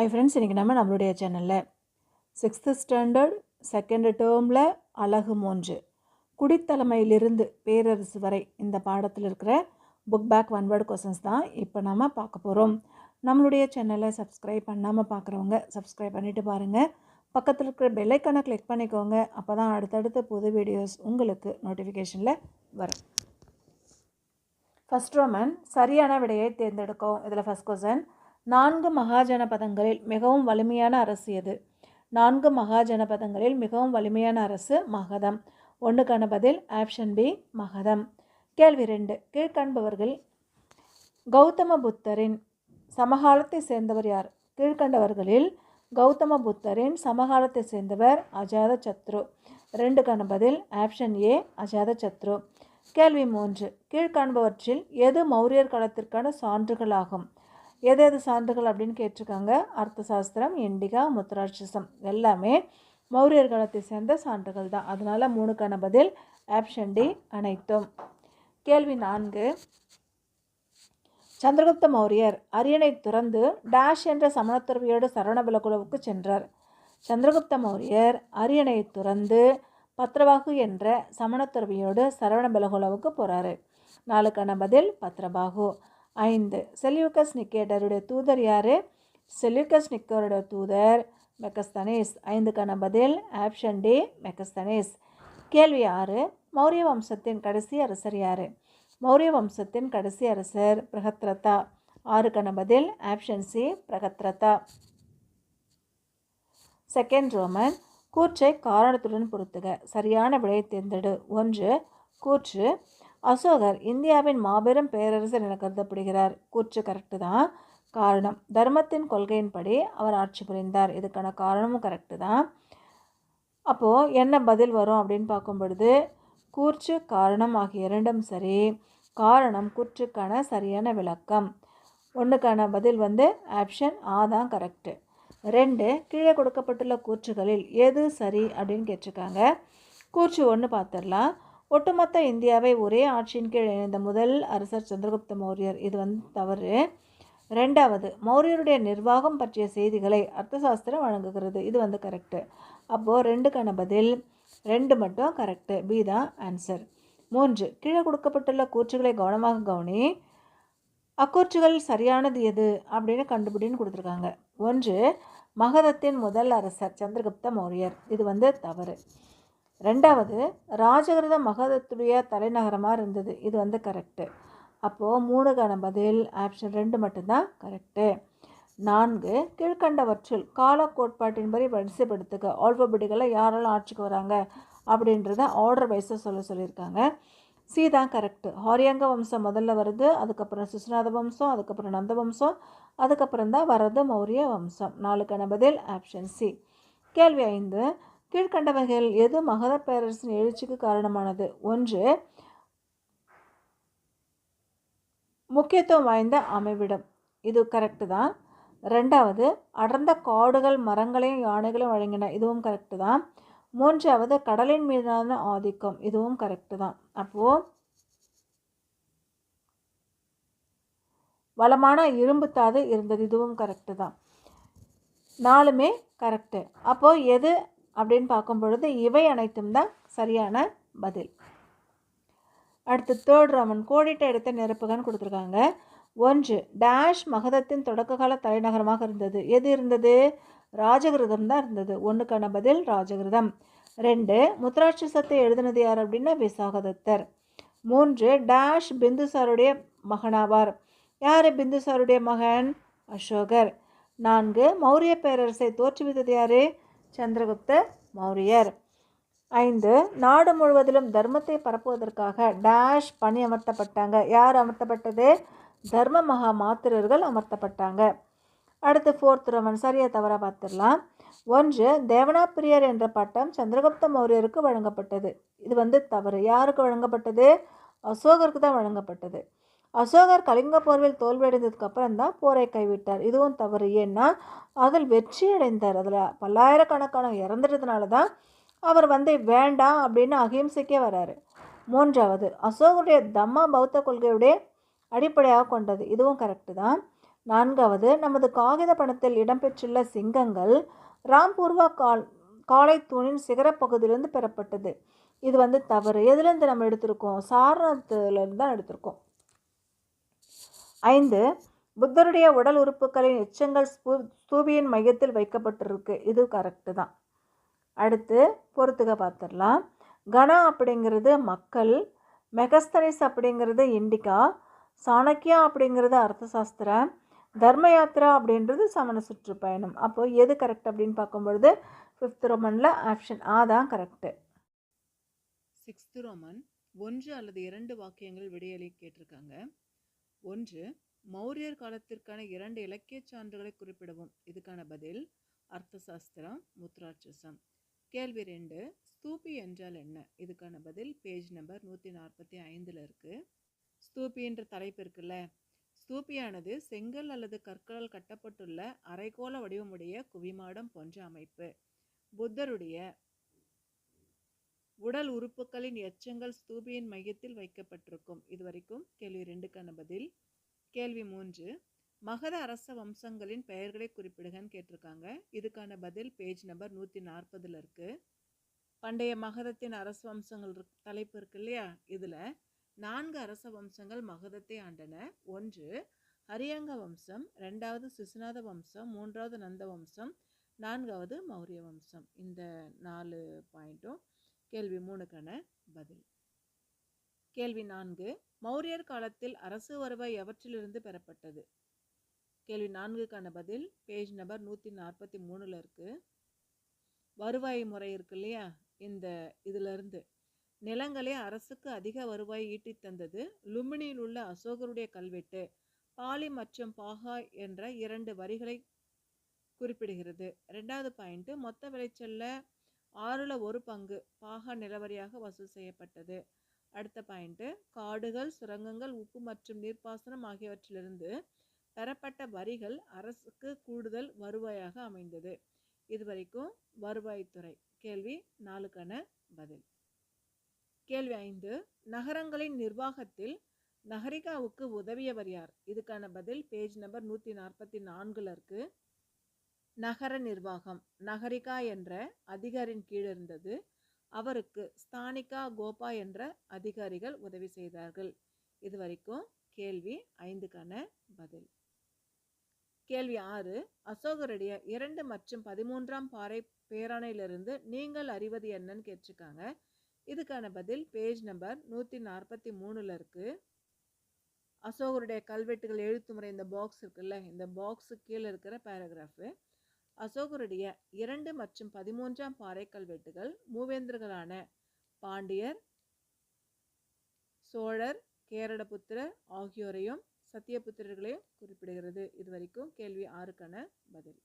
ஐ friends இன்றைக்கி நம்ம நம்மளுடைய சேனலில் சிக்ஸ்த்து ஸ்டாண்டர்ட் செகண்ட் டேர்மில் அழகு மூன்று. குடித்தலைமையிலிருந்து பேரரசு வரை இந்த பாடத்தில் இருக்கிற book back one word questions தான் இப்போ நம்ம பார்க்க போகிறோம் நம்மளுடைய சேனலை சப்ஸ்கிரைப் பண்ணாமல் பார்க்குறவங்க சப்ஸ்கிரைப் பண்ணிவிட்டு பாருங்கள் பக்கத்தில் இருக்கிற பெல்லைக்கானை கிளிக் பண்ணிக்கோங்க. அப்போ தான் அடுத்தடுத்த புது வீடியோஸ் உங்களுக்கு நோட்டிஃபிகேஷனில் வரும். ஃபஸ்ட் ரோமன் சரியான விடையை தேர்ந்தெடுக்கும். இதில் ஃபஸ்ட் கொஸ்டின் நான்கு மகாஜனபதங்களில் மிகவும் வலிமையான அரசு எது? நான்கு மகாஜனபதங்களில் மிகவும் வலிமையான அரசு மகதம். ஒன்றுக்கான பதில் ஆப்ஷன் பி மகதம். கேள்வி ரெண்டு. கீழ்கண்பவர்கள் கௌதம புத்தரின் சமகாலத்தை சேர்ந்தவர் யார்? கீழ்கண்டவர்களில் கௌதம புத்தரின் சமகாலத்தை சேர்ந்தவர் அஜாத சத்ரு. ரெண்டுக்கான பதில் ஆப்ஷன் ஏ அஜாத சத்ரு. கேள்வி மூன்று. கீழ்காண்பவற்றில் எது மௌரியர் காலத்திற்கான சான்றுகளாகும்? எது எது சான்றுகள் அப்படின்னு கேட்டிருக்காங்க? அர்த்த சாஸ்திரம் இண்டிகா முத்ராட்சசம் எல்லாமே மௌரியர் காலத்தை சேர்ந்த சான்றுகள் தான். அதனால் மூணுக்கான பதில் ஆப்ஷன் டி அனைத்தும். கேள்வி நான்கு. சந்திரகுப்த மௌரியர் அரியணை துறந்து டேஷ் என்ற சமணத்துறவியோடு சரவணபலகுலவுக்கு சென்றார். சந்திரகுப்த மௌரியர் அரியணை துறந்து பத்ரபாகு என்ற சமணத்துறவியோடு சரவணபலகுலவுக்கு போகிறாரு நாளுக்கான பதில் பத்ரபாகு. ஐந்து. செல்யூக்கஸ் நிக்கேட்டருடைய தூதர் யார்? செல்யூக்கஸ் நிக்கோருடைய தூதர் மெக்கஸ்தனேஸ். ஐந்துக்கான பதில் ஆப்ஷன் டி மெக்கஸ்தனேஸ். கேள்வி ஆறு மௌரிய வம்சத்தின் கடைசி அரசர் யார்? மௌரிய வம்சத்தின் கடைசி அரசர் பிரகத்ரதா. ஆறுக்கான பதில் option C Brihadratha. Second Roman கூற்றை காரணத்துடன் பொருத்துக. சரியான விடையை தேர்ந்தெடு. ஒன்று கூற்று அசோகர் இந்தியாவின் மாபெரும் பேரரசர் என கருதப்படுகிறார். கூற்று கரெக்டு தான். காரணம் தர்மத்தின் கொள்கையின்படி அவர் ஆட்சி புரிந்தார். இதுக்கான காரணமும் கரெக்டு தான். அப்போது என்ன பதில் வரும் அப்படின்னு பார்க்கும் பொழுது கூற்று காரணம் ஆகிய இரண்டும் சரி. காரணம் கூற்றுக்கான சரியான விளக்கம். ஒன்றுக்கான பதில் வந்து ஆப்ஷன் ஆ தான் கரெக்டு ரெண்டு கீழே கொடுக்கப்பட்டுள்ள கூற்றுகளில் எது சரி அப்படின்னு கேட்டிருக்காங்க. கூற்று ஒன்று பார்த்துடலாம். ஒட்டுமொத்த இந்தியாவை ஒரே ஆட்சியின் கீழ் இணைந்த முதல் அரசர் சந்திரகுப்த மௌரியர். இது வந்து தவறு. ரெண்டாவது மௌரியருடைய நிர்வாகம் பற்றிய செய்திகளை அர்த்தசாஸ்திரம் வழங்குகிறது. இது வந்து கரெக்டு அப்போது ரெண்டுக்கான பதில் ரெண்டு மட்டும் கரெக்டு பி தான் ஆன்சர் மூன்று கீழே கொடுக்கப்பட்டுள்ள கூற்றுகளை கவனமாக கவனி. அக்கூற்றுகள் சரியானது எது அப்படின்னு கண்டுபிடின்னு கொடுத்துருக்காங்க. ஒன்று மகதத்தின் முதல் அரசர் சந்திரகுப்த மௌரியர். இது வந்து தவறு. ரெண்டாவது ராஜகிருத மகதத்துடைய தலைநகரமாக இருந்தது. இது வந்து கரெக்டு அப்போது மூணுக்கான பதில் ஆப்ஷன் ரெண்டு மட்டும்தான் கரெக்டு நான்கு கீழ்கண்டவற்றில் கால கோட்பாட்டின்படி வரிசைப்படுத்துக. ஆல்பபெட்டிகளை யாரெல்லாம் ஆட்சிக்கு வராங்க? அப்படின்றத ஆர்டர் வைஸாக சொல்ல சொல்லியிருக்காங்க. சி தான் கரெக்டு ஹாரியங்க வம்சம் முதல்ல வருது அதுக்கப்புறம் சிசுநாத வம்சம் அதுக்கப்புறம் நந்த வம்சம் அதுக்கப்புறம் தான் வர்றது மௌரிய வம்சம். நாலுக்கான பதில் ஆப்ஷன் சி கேள்வி ஐந்து கீழ்கண்டவைகள் எது மகத பேரரசின் எழுச்சிக்கு காரணமானது? ஒன்று முக்கியத்துவம் வாய்ந்த அமைவிடம். இது கரெக்டு தான். ரெண்டாவது அடர்ந்த காடுகள் மரங்களையும் யானைகளையும் வழங்கின. இதுவும் கரெக்டு தான். மூன்றாவது கடலின் மீதான ஆதிக்கம். இதுவும் கரெக்டு தான். அப்போது வளமான இரும்பு தாது இருந்தது. இதுவும் கரெக்டு தான். நாலுமே கரெக்டு அப்போது எது அப்படின்னு பார்க்கும் பொழுது இவை அனைத்தும் தான் சரியான பதில். அடுத்து தேர்ட் ராமன் கோடிட்ட இடத்தை நிரப்புகன்னு கொடுத்துருக்காங்க. ஒன்று டேஷ் மகதத்தின் தொடக்ககால தலைநகரமாக இருந்தது. எது இருந்தது? ராஜகிருதம் தான் இருந்தது. ஒன்றுக்கான பதில் ராஜகிருதம். ரெண்டு முத்ராட்சசத்தை எழுதினது யார் அப்படின்னா விசாகதத்தர். மூன்று டேஷ் பிந்துசாருடைய மகனாவார். யார் பிந்துசாருடைய மகன்? அசோகர். நான்கு மௌரிய பேரரசை தோற்றுவித்தது யார்? சந்திரகுப்த மௌரியர். ஐந்து நாடு முழுவதிலும் தர்மத்தை பரப்புவதற்காக டேஷ் பணி அமர்த்தப்பட்டாங்க. யார் அமர்த்தப்பட்டது? தர்ம மகா மாத்திரர்கள் அமர்த்தப்பட்டாங்க. அடுத்து ஃபோர்த் ரோமன் சரியாக தவறாக பார்த்துடலாம். ஒன்று தேவனாப்பிரியர் என்ற பட்டம் சந்திரகுப்த மௌரியருக்கு வழங்கப்பட்டது. இது வந்து தவறு. யாருக்கு வழங்கப்பட்டது? அசோகருக்கு தான் வழங்கப்பட்டது. அசோகர் கலிங்க போர்வில் தோல்வியடைந்ததுக்கு அப்புறம் தான் போரை கைவிட்டார். இதுவும் தவறு. ஏன்னா அதில் வெற்றி அடைந்தார் அதில் பல்லாயிரக்கணக்கான இறந்துட்டதுனால தான் அவர் வந்து வேண்டாம் அப்படின்னு அகிம்சைக்கே வராரு. மூன்றாவது அசோகருடைய தம்மா பௌத்த கொள்கையுடைய அடிப்படையாக கொண்டது. இதுவும் கரெக்டு தான். நான்காவது நமது காகித பணத்தில் இடம்பெற்றுள்ள சிங்கங்கள் ராம்பூர்வா கால் காலை தூணின் சிகரப்பகுதியிலிருந்து பெறப்பட்டது. இது வந்து தவறு. எதுலேருந்து நம்ம எடுத்திருக்கோம்? சாரணத்துலேருந்து தான் எடுத்திருக்கோம். ஐந்து புத்தருடைய உடல் உறுப்புகளின் எச்சங்கள் ஸ்பூ ஸ்தூபியின் மையத்தில் வைக்கப்பட்டிருக்கு. இது கரெக்டு தான். அடுத்து பொறுத்துக பார்த்துடலாம் கணா அப்படிங்கிறது மக்கள் மெகஸ்தனிஸ் அப்படிங்கிறது இண்டிகா சாணக்கியா அப்படிங்கிறது அர்த்தசாஸ்திரம் தர்ம யாத்திரா அப்படின்றது சமண சுற்றுப்பயணம். அப்போது எது கரெக்ட் அப்படின்னு பார்க்கும்பொழுது ஃபிஃப்த் ரோமனில் ஆப்ஷன் ஆ தான் கரெக்டு சிக்ஸ்த் ரோமன் ஒன்று அல்லது இரண்டு வாக்கியங்கள் விடையளி கேட்டிருக்காங்க. ஒன்று மௌரியர் காலத்திற்கான இரண்டு இலக்கியச் சான்றுகளை குறிப்பிடவும். இதுக்கான பதில் அர்த்தசாஸ்திரம் முத்ராட்சசம். கேள்வி ரெண்டு ஸ்தூபி என்றால் என்ன? இதுக்கான பதில் பேஜ் நம்பர் நூற்றி நாற்பத்தி ஐந்தில் இருக்குது ஸ்தூபின்ற தலைப்பு இருக்குல்ல? ஸ்தூபியானது செங்கல் அல்லது கற்களால் கட்டப்பட்டுள்ள அரைக்கோள வடிவமுடைய குவிமாடம் போன்ற அமைப்பு. புத்தருடைய உடல் உறுப்புகளின் எச்சங்கள் ஸ்தூபியின் மையத்தில் வைக்கப்பட்டிருக்கும். இதுவரைக்கும் கேள்வி ரெண்டுக்கான பதில். கேள்வி மூன்று மகத அரச வம்சங்களின் பெயர்களை குறிப்பிடுகன்னு கேட்டிருக்காங்க. இதுக்கான பதில் பேஜ் நம்பர் நூற்றி நாற்பதில் இருக்குது பண்டைய மகதத்தின் அரச வம்சங்கள் தலைப்பு இருக்கு இல்லையா? இதில் நான்கு அரச வம்சங்கள் மகதத்தை ஆண்டன. ஒன்று ஹரியங்க வம்சம். ரெண்டாவது சிசுநாத வம்சம். மூன்றாவது நந்த வம்சம். நான்காவது மௌரிய வம்சம். இந்த நாலு பாயிண்ட்டும் கேள்வி மூணுக்கான பதில். கேள்வி நான்கு மௌரியர் காலத்தில் அரசு வருவாய் எவற்றிலிருந்து பெறப்பட்டது? கேள்வி நான்குக்கான பதில் பேஜ் நம்பர் நூற்றி நாற்பத்தி மூணில் இருக்குது வருவாய் முறை இருக்கு இல்லையா? இந்த இதிலிருந்து. நிலங்களே அரசுக்கு அதிக வருவாய் ஈட்டித் தந்தது. லும்பினியில் உள்ள அசோகருடைய கல்வெட்டு பாலி மற்றும் பாகா என்ற இரண்டு வரிகளை குறிப்பிடுகிறது. ரெண்டாவது பாயிண்ட்டு மொத்த விளைச்சல்ல ஆறுல ஒரு பங்கு பாகா நிலவரியாக வசூல் செய்யப்பட்டது. அடுத்த பாயிண்ட்டு காடுகள் சுரங்கங்கள் உப்பு மற்றும் நீர்ப்பாசனம் ஆகியவற்றிலிருந்து பெறப்பட்ட வரிகள் அரசுக்கு கூடுதல் வருவாயாக அமைந்தது. இதுவரைக்கும் வருவாய்த்துறை. கேள்வி நாலுக்கான பதில். கேள்வி ஐந்து. நகரங்களின் நிர்வாகத்தில் நகரிகாவுக்கு உதவியவர் யார்? இதுக்கான பதில் பேஜ் நம்பர் நூற்றி நாற்பத்தி நான்கில் இருக்குது நகர நிர்வாகம் நகரிகா என்ற அதிகாரியின் கீழ் இருந்தது. அவருக்கு ஸ்தானிகா கோபா என்ற அதிகாரிகள் உதவி செய்தார்கள். இதுவரைக்கும் கேள்வி ஐந்துக்கான பதில். கேள்வி ஆறு அசோகருடைய இரண்டு மற்றும் பதிமூன்றாம் பாறை பேராணையிலிருந்து நீங்கள் அறிவது என்னன்னு கேட்டிருக்காங்க. இதுக்கான பதில் பேஜ் நம்பர் நூற்றி நாற்பத்தி மூணில் இருக்குது அசோகருடைய கல்வெட்டுகள் எழுத்து முறை இந்த பாக்ஸ் இருக்குல்ல இந்த பாக்ஸு கீழே இருக்கிற பேராகிராஃபு அசோகருடைய இரண்டு மற்றும் பதிமூன்றாம் பாறை கல்வெட்டுகள் மூவேந்தர்களான பாண்டியர் சோழர் கேரளபுத்திரர் ஆகியோரையும் சத்தியபுத்திரர்களையும் குறிப்பிடுகிறது. இதுவரைக்கும் கேள்வி ஆறுக்கான பதில்.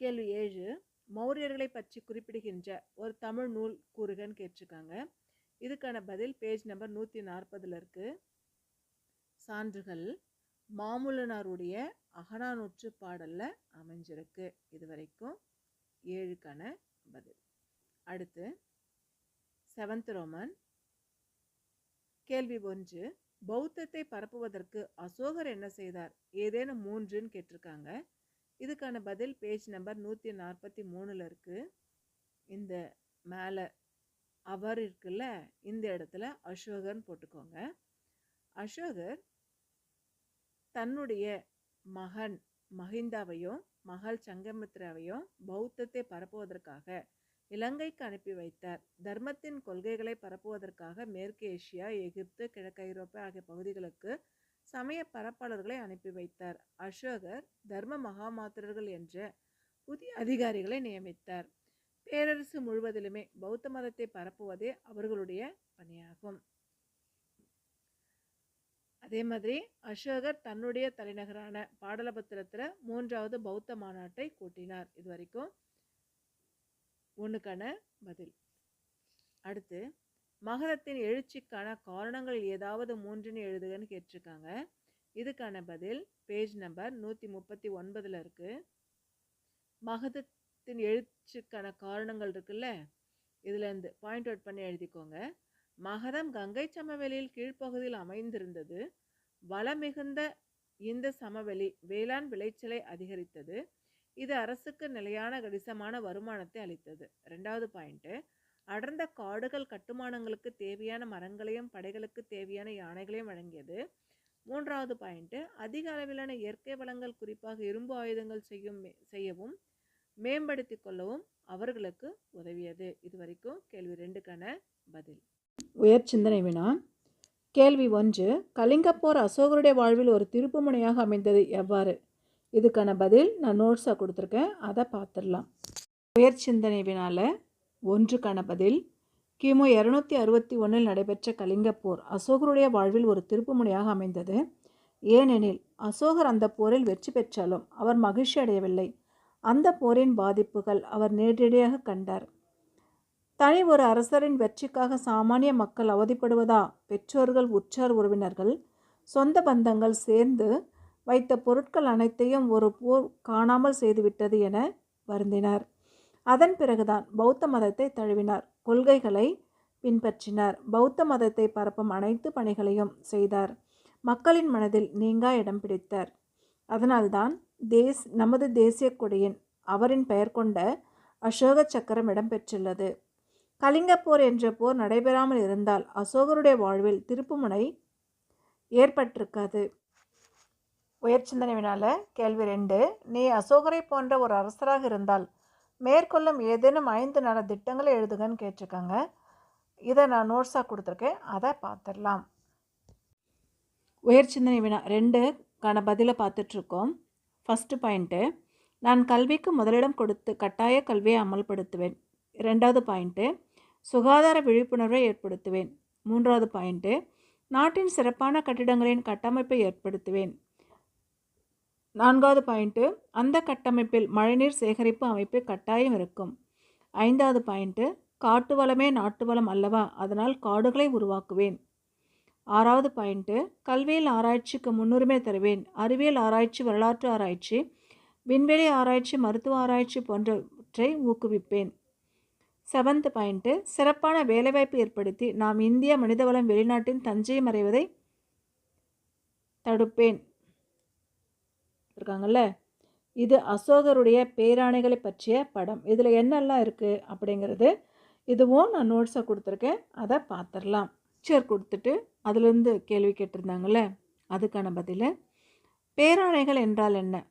கேள்வி ஏழு. மௌரியர்களை பற்றி குறிப்பிடுகின்ற ஒரு தமிழ் நூல் கூறுகன்னு கேட்டிருக்காங்க. இதுக்கான பதில் பேஜ் நம்பர் நூற்றி நாற்பதில் இருக்குது சான்றுகள். மாமுலனாருடைய அகனானூற்று பாடலில் அமைஞ்சிருக்கு. இது வரைக்கும் ஏழுக்கான பதில். அடுத்து செவன்த் ரோமன் கேள்வி ஒன்று பௌத்தத்தை பரப்புவதற்கு அசோகர் என்ன செய்தார்? ஏதேனும் மூன்றுன்னு கேட்டிருக்காங்க. இதுக்கான பதில் பேஜ் நம்பர் நூற்றி நாற்பத்தி மூணில் இருக்குது இந்த மேலே அவர் இருக்குல்ல இந்த இடத்துல அசோகர்னு போட்டுக்கோங்க. அசோகர் தன்னுடைய மகன் மஹிந்தாவையும் மகள் சங்கமித்ராவையும் பௌத்தத்தை பரப்புவதற்காக இலங்கைக்கு அனுப்பி வைத்தார். தர்மத்தின் கொள்கைகளை பரப்புவதற்காக மேற்கு ஏசியா எகிப்து கிழக்கு ஐரோப்பா ஆகிய பகுதிகளுக்கு சமய பரப்பாளர்களை அனுப்பி வைத்தார். அசோகர் தர்ம மகாமாத்திரர்கள் என்ற புதிய அதிகாரிகளை நியமித்தார். பேரரசு முழுவதிலுமே பௌத்த மதத்தை பரப்புவதே அவர்களுடைய பணியாகும். அதே மாதிரி அசோகர் தன்னுடைய தலைநகரான பாடலபத்திரத்தில் மூன்றாவது பௌத்த மாநாட்டை கூட்டினார் இது வரைக்கும் ஒன்றுக்கான பதில். அடுத்து மகரத்தின் எழுச்சிக்கான காரணங்கள் ஏதாவது மூன்றுன்னு எழுதுகன்னு கேட்டிருக்காங்க. இதுக்கான பதில் பேஜ் நம்பர் நூற்றி முப்பத்தி ஒன்பதில் இருக்குது மகதத்தின் எழுச்சிக்கான காரணங்கள் இருக்குல்ல? இதுலேருந்து பாயிண்ட் அவுட் பண்ணி எழுதிக்கோங்க. மகதம் கங்கை சமவெளியில் கீழ்ப்பகுதியில் அமைந்திருந்தது. வளமிகுந்த இந்த சமவெளி வேளாண் விளைச்சலை அதிகரித்தது. இது அரசுக்கு நிலையான கணிசமான வருமானத்தை அளித்தது. ரெண்டாவது பாயிண்ட்டு அடர்ந்த காடுகள் கட்டுமானங்களுக்கு தேவையான மரங்களையும் படைகளுக்கு தேவையான யானைகளையும் வழங்கியது. மூன்றாவது பாயிண்ட்டு அதிக அளவிலான இயற்கை வளங்கள் குறிப்பாக இரும்பு ஆயுதங்கள் செய்யும் செய்யவும் மேம்படுத்தி கொள்ளவும் அவர்களுக்கு உதவியது. இது வரைக்கும் கேள்வி ரெண்டுக்கான பதில். உயர் சிந்தனை வினா கேள்வி ஒன்று. கலிங்கப்போர் அசோகருடைய வாழ்வில் ஒரு திருப்புமுனையாக அமைந்தது எவ்வாறு? இதுக்கான பதில் நான் நோட்ஸாக கொடுத்துருக்கேன். அதை பார்த்துடலாம். உயர் சிந்தனை வினால ஒன்றுக்கான பதில். கிமு இரநூத்தி அறுபத்தி ஒன்றில் நடைபெற்ற கலிங்கப்போர் அசோகருடைய வாழ்வில் ஒரு திருப்புமுனையாக அமைந்தது. ஏனெனில் அசோகர் அந்த போரில் வெற்றி பெற்றாலும் அவர் மகிழ்ச்சி அடையவில்லை அந்த போரின் பாதிப்புகள் அவர் நேரடியாக கண்டார். தனி ஒரு அரசரின் வெற்றிக்காக சாமானிய மக்கள் அவதிப்படுவதா? பெற்றோர்கள் உற்றார் உறவினர்கள் சொந்த பந்தங்கள் சேர்ந்து வைத்த பொருட்கள் அனைத்தையும் ஒரு போர் காணாமல் செய்துவிட்டது என வருந்தினார். அதன் பிறகுதான் பௌத்த மதத்தை தழுவினார். கொள்கைகளை பின்பற்றினார். பௌத்த மதத்தை பரப்பும் அனைத்து பணிகளையும் செய்தார். மக்களின் மனதில் நீங்கா இடம் பிடித்தார். அதனால்தான் தேஸ் நமது தேசிய கொடியின் அவரின் பெயர் கொண்ட அசோக சக்கரம் இடம்பெற்றுள்ளது கலிங்கப்போர் என்ற போர் நடைபெறாமல் இருந்தால் அசோகருடைய வாழ்வில் திருப்புமுனை ஏற்பட்டிருக்காது. உயர்சிந்தனை வினால கேள்வி ரெண்டு. நீ அசோகரை போன்ற ஒரு அரசராக இருந்தால் மேற்கொள்ளும் ஏதேனும் ஐந்து நல திட்டங்களை எழுதுகன்னு கேட்டிருக்காங்க. இதை நான் நோட்ஸாக கொடுத்துருக்கேன். அதை பார்த்துடலாம். உயர்சிந்தனை வினா ரெண்டுக்கான பதிலை பார்த்துட்ருக்கோம். ஃபஸ்ட்டு பாயிண்ட்டு நான் கல்விக்கு முதலிடம் கொடுத்து கட்டாய கல்வியை அமல்படுத்துவேன். ரெண்டாவது பாயிண்ட்டு சுகாதார விழிப்புணர்வை ஏற்படுத்துவேன். மூன்றாவது பாயிண்ட்டு நாட்டின் சிறப்பான கட்டிடங்களின் கட்டமைப்பை ஏற்படுத்துவேன். நான்காவது பாயிண்ட்டு அந்த கட்டமைப்பில் மழைநீர் சேகரிப்பு அமைப்பு கட்டாயம் இருக்கும். ஐந்தாவது பாயிண்ட்டு காட்டு வளமே நாட்டு வளம் அல்லவா அதனால் காடுகளை உருவாக்குவேன். ஆறாவது பாயிண்ட்டு கல்வியில் ஆராய்ச்சிக்கு முன்னுரிமை தருவேன். அறிவியல் ஆராய்ச்சி வரலாற்று ஆராய்ச்சி விண்வெளி ஆராய்ச்சி மருத்துவ ஆராய்ச்சி போன்றவற்றை ஊக்குவிப்பேன். செவன்த் பாயிண்ட்டு சிறப்பான வேலைவாய்ப்பு ஏற்படுத்தி நாம் இந்திய மனிதவளம் வெளிநாட்டின் தஞ்சை மறைவதை தடுப்பேன். இருக்காங்கல்ல? இது அசோகருடைய பேராணைகளை பற்றிய படம். இதில் என்னெல்லாம் இருக்குது அப்படிங்கிறது இதுவும் நான் நோட்ஸை கொடுத்துருக்கேன். அதை பார்த்துடலாம் சேர் கொடுத்துட்டு அதுலேருந்து கேள்வி கேட்டிருந்தாங்கல்ல? அதுக்கான பதில். பேராணைகள் என்றால் என்ன?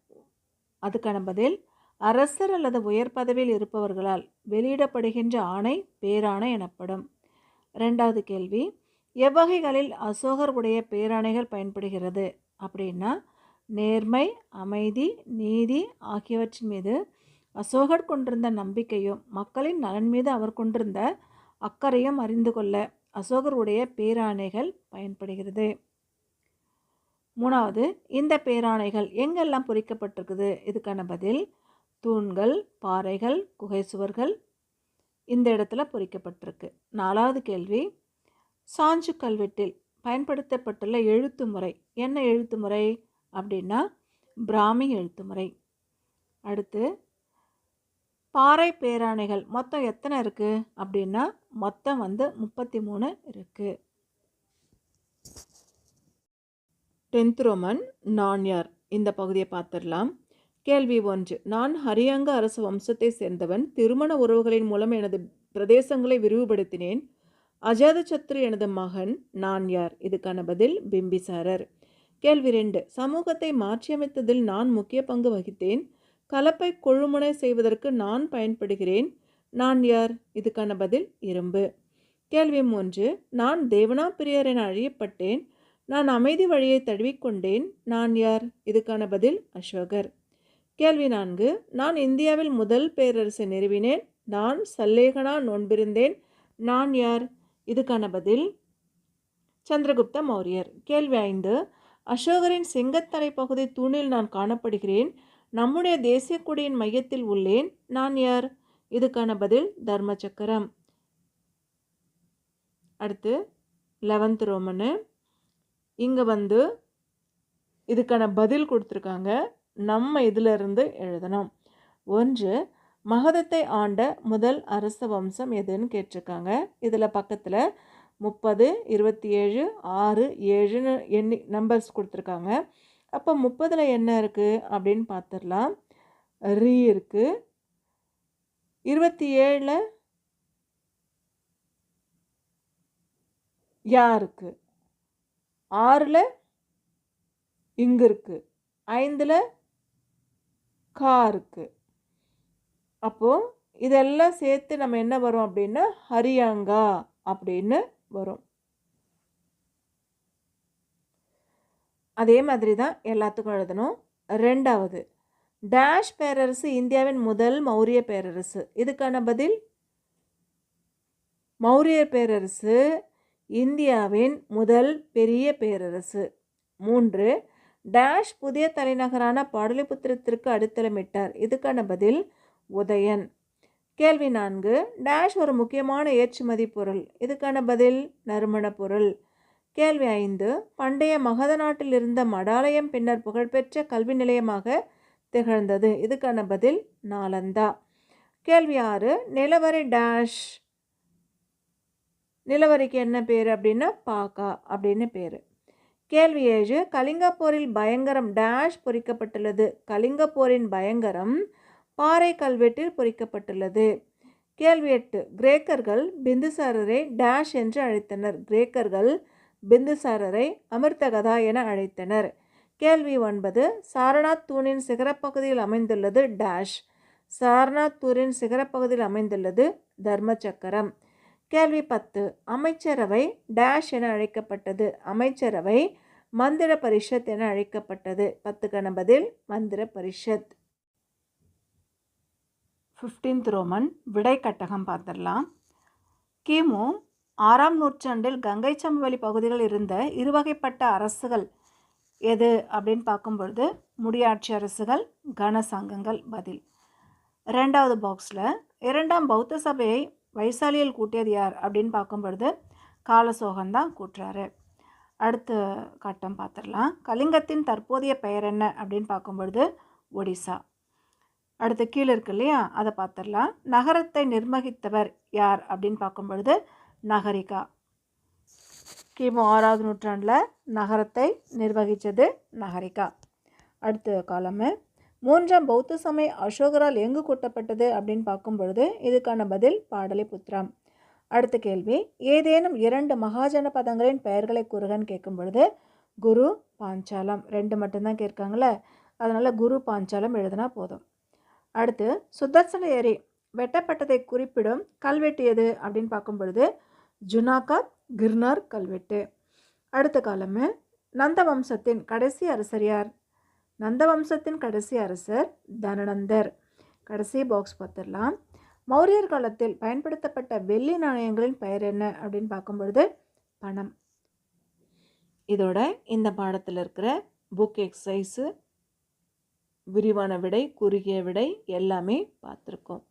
அதுக்கான பதில் அரசர் அல்லது உயர் பதவியில் இருப்பவர்களால் வெளியிடப்படுகின்ற ஆணை பேராணை எனப்படும். ரெண்டாவது கேள்வி எவ்வகைகளில் அசோகர் உடைய பேராணைகள் பயன்படுகிறது? அப்படின்னா நேர்மை அமைதி நீதி ஆகியவற்றின் மீது அசோகர் கொண்டிருந்த நம்பிக்கையும் மக்களின் நலன் மீது அவர் கொண்டிருந்த அக்கறையும் அறிந்து கொள்ள அசோகருடைய பேராணைகள் பயன்படுகிறது. மூணாவது இந்த பேராணைகள் எங்கெல்லாம் பொறிக்கப்பட்டிருக்குது? இதுக்கான பதில் தூண்கள் பாறைகள் குகை சுவர்கள் இந்த இடத்துல பொறிக்கப்பட்டிருக்கு. நாலாவது கேள்வி சாஞ்சு கல்வெட்டில் பயன்படுத்தப்பட்டுள்ள எழுத்து முறை. என்ன எழுத்து முறை? அப்படின்னா பிராமி எழுத்து முறை. அடுத்து பாறை பேராணைகள் மொத்தம் எத்தனை இருக்குது அப்படின்னா மொத்தம் வந்து முப்பத்தி மூணு இருக்குது டென்த் ரோமன் நான் யார் இந்த பகுதியை பார்த்துடலாம். கேள்வி ஒன்று. நான் ஹரியங்க அரசு வம்சத்தை சேர்ந்தவன். திருமண உறவுகளின் மூலம் எனது பிரதேசங்களை விரிவுபடுத்தினேன். அஜாதசத்ரு எனது மகன். நான் யார்? இதுக்கான பதில் பிம்பிசாரர். கேள்வி ரெண்டு. சமூகத்தை மாற்றியமைத்ததில் நான் முக்கிய பங்கு வகித்தேன். கலப்பை கொழுமுனை செய்வதற்கு நான் பயன்படுகிறேன். நான் யார்? இதுக்கான பதில் இரும்பு. கேள்வி மூன்று. நான் தேவனா பிரியர் என அழியப்பட்டேன். நான் அமைதி வழியை தழுவிக்கொண்டேன். நான் யார்? இதுக்கான பதில் அசோகர். கேள்வி நான்கு. நான் இந்தியாவில் முதல் பேரரசை நிறுவினேன். நான் சல்லேகனா நோன்பிருந்தேன். நான் யார்? இதுக்கான பதில் சந்திரகுப்த மௌரியர். கேள்வி ஐந்து. அசோகரின் செங்கத்தலை பகுதி தூணில் நான் காணப்படுகிறேன். நம்முடைய தேசிய கொடியின் மையத்தில் உள்ளேன். நான் யார்? இதுக்கான பதில் தர்ம சக்கரம் அடுத்து லெவன்த் ரோமனு. இங்கே வந்து இதுக்கான பதில் கொடுத்துருக்காங்க. நம்ம இதிலிருந்து எழுதணும். ஒன்று மகதத்தை ஆண்ட முதல் அரச வம்சம் எதுன்னு கேட்டிருக்காங்க. இதில் பக்கத்தில் முப்பது இருபத்தி ஏழு ஆறு ஏழுன்னு எண்ணி நம்பர்ஸ் கொடுத்துருக்காங்க. அப்போ முப்பதில் என்ன இருக்குது அப்படின்னு பார்த்துடலாம். ரீ இருக்குது இருபத்தி ஏழில் யா இருக்குது ஆறில் இங்கு இருக்குது ஐந்தில் கா இருக்குது அப்போது இதெல்லாம் சேர்த்து நம்ம என்ன வரும் அப்படின்னா ஹரியாங்கா அப்படின்னு வரும். அதே மாதிரி தான் எல்லாத்துக்கும் எழுதணும். ரெண்டாவது டேஷ் பேரரசு இந்தியாவின் முதல் மௌரிய பேரரசு. இதுக்கான பதில்? மௌரிய பேரரசு இந்தியாவின் முதல் பெரிய பேரரசு. மூன்று டேஷ் புதிய தலைநகரான பாடலிபுத்திரத்திற்கு அடித்தளமிட்டார். இதுக்கான பதில் உதயன். கேள்வி நான்கு டேஷ் ஒரு முக்கியமான ஏற்றுமதி பொருள். இதுக்கான பதில் நறுமண பொருள். கேள்வி ஐந்து பண்டைய மகத நாட்டில் இருந்த மடாலயம் பின்னர் புகழ்பெற்ற கல்வி நிலையமாக திகழ்ந்தது. இதுக்கான பதில் நாலந்தா கேள்வி ஆறு நிலவரி டேஷ். நிலவரிக்கு என்ன பேர் அப்படின்னா பாக்கா அப்படின்னு பேர். கேள்வி ஏழு கலிங்கப்போரில் பயங்கரம் டேஷ் பொறிக்கப்பட்டுள்ளது. கலிங்கப்போரின் பயங்கரம் பாறை கல்வெட்டில் பொறிக்கப்பட்டுள்ளது. கேள்வி எட்டு கிரேக்கர்கள் பிந்துசாரரை டேஷ் என்று அழைத்தனர். கிரேக்கர்கள் பிந்துசாரரை அமிர்தகதா என அழைத்தனர். கேள்வி ஒன்பது சாரநாத் தூணின் சிகரப்பகுதியில் அமைந்துள்ளது டேஷ் சாரநாத் தூரின் சிகரப்பகுதியில் அமைந்துள்ளது தர்ம சக்கரம். கேள்வி பத்து அமைச்சரவை டேஷ் என அழைக்கப்பட்டது. அமைச்சரவை மந்திர பரிஷத் என அழைக்கப்பட்டது. பத்துக்கான பதில் மந்திர பரிஷத். ஃபிஃப்டீன்த் ரோமன் விடை கட்டகம் பார்த்துடலாம். கிமு ஆறாம் நூற்றாண்டில் கங்கை சமவெளி பகுதிகளில் இருந்த இருவகைப்பட்ட அரசுகள் எது அப்படின்னு பார்க்கும்பொழுது முடியாட்சி அரசுகள் கன சங்கங்கள் பதில் ரெண்டாவது பாக்ஸில் இரண்டாம் பௌத்த சபையை வைசாலியில் கூட்டியது யார் அப்படின்னு பார்க்கும்பொழுது காலசோகன் தான் கூட்டுறாரு அடுத்த கட்டம் பார்த்துடலாம். கலிங்கத்தின் தற்போதைய பெயர் என்ன அப்படின்னு பார்க்கும்பொழுது ஒடிசா. அடுத்து கீழே இருக்கு இல்லையா? அதை பார்த்துடலாம். நகரத்தை நிர்வகித்தவர் யார் அப்படின்னு பார்க்கும்பொழுது நகரிகா. கிமு ஆறாவது நூற்றாண்டில் நகரத்தை நிர்வகித்தது நகரிகா. அடுத்த காலமு மூன்றாம் பௌத்த சமய அசோகரால் எங்கு கூட்டப்பட்டது அப்படின்னு பார்க்கும் பொழுது இதுக்கான பதில் பாடலிபுத்திரம். அடுத்த கேள்வி ஏதேனும் இரண்டு மகாஜன பதங்களின் பெயர்களை கூறுகன்னு கேட்கும் பொழுது குரு பாஞ்சாலம் ரெண்டு மட்டும்தான் கேட்காங்களே அதனால் குரு பாஞ்சாலம் எழுதினா போதும். அடுத்து சுதர்சன ஏரி வெட்டப்பட்டதை குறிப்பிடும் கல்வெட்டு எது அப்படின்னு பார்க்கும் பொழுது ஜுனாகாத் கிர்னார் கல்வெட்டு. அடுத்த காலமே நந்த வம்சத்தின் கடைசி அரசர் யார்? நந்தவம்சத்தின் கடைசி அரசர் தனநந்தர். கடைசி பாக்ஸ் பார்த்துடலாம். மௌரியர் காலத்தில் பயன்படுத்தப்பட்ட வெள்ளி நாணயங்களின் பெயர் என்ன அப்படின்னு பார்க்கும் பொழுது பணம். இதோட இந்த பாடத்தில் இருக்கிற புக் எக்ஸசைஸு விரிவான விடை குறுகிய விடை எல்லாமே பார்த்துருக்கோம்.